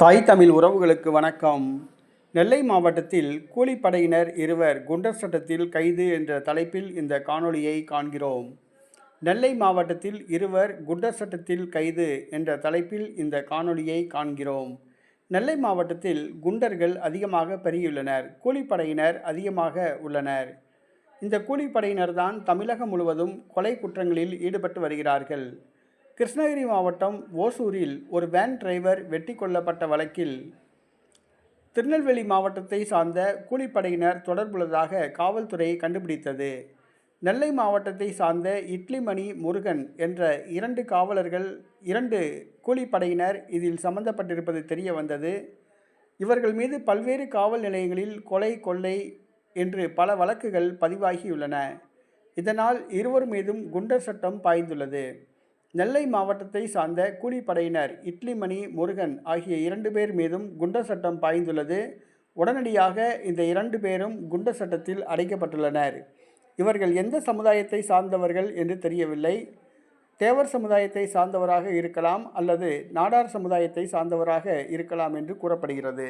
தாய் தமிழ் உறவுகளுக்கு வணக்கம். நெல்லை மாவட்டத்தில் கூலிப்படையினர் இருவர் குண்டர் சட்டத்தில் கைது என்ற தலைப்பில் இந்த காணொளியை காண்கிறோம். நெல்லை மாவட்டத்தில் இருவர் குண்டர் சட்டத்தில் கைது என்ற தலைப்பில் இந்த காணொளியை காண்கிறோம். நெல்லை மாவட்டத்தில் குண்டர்கள் அதிகமாக பெருகியுள்ளனர் கூலிப்படையினர் அதிகமாக உள்ளனர். இந்த கூலிப்படையினர் தான் தமிழகம் முழுவதும் கொலை குற்றங்களில் ஈடுபட்டு வருகிறார்கள். கிருஷ்ணகிரி மாவட்டம் ஓசூரில் ஒரு வேன் டிரைவர் வெட்டி கொல்லப்பட்ட வழக்கில் திருநெல்வேலி மாவட்டத்தை சார்ந்த கூலிப்படையினர் தொடர்புள்ளதாக காவல்துறை கண்டுபிடித்தது. நெல்லை மாவட்டத்தை சார்ந்த இட்லிமணி முருகன் என்ற இரண்டு காவலர்கள் இரண்டு கூலிப்படையினர் இதில் சம்பந்தப்பட்டிருப்பது தெரிய வந்தது. இவர்கள் மீது பல்வேறு காவல் நிலையங்களில் கொலை கொள்ளை என்று பல வழக்குகள் பதிவாகியுள்ளன. இதனால் இருவர் மீதும் குண்டர் சட்டம் பாய்ந்துள்ளது. நெல்லை மாவட்டத்தை சார்ந்த கூலிப்படையினர் இட்லிமணி முருகன் ஆகிய இரண்டு பேர் மீதும் குண்டர் சட்டம் பாய்ந்துள்ளது. உடனடியாக இந்த இரண்டு பேரும் குண்டர் சட்டத்தில் அடைக்கப்பட்டுள்ளனர். இவர்கள் எந்த சமுதாயத்தை சார்ந்தவர்கள் என்று தெரியவில்லை. தேவர் சமுதாயத்தை சார்ந்தவராக இருக்கலாம் அல்லது நாடார் சமுதாயத்தை சார்ந்தவராக இருக்கலாம் என்று கூறப்படுகிறது.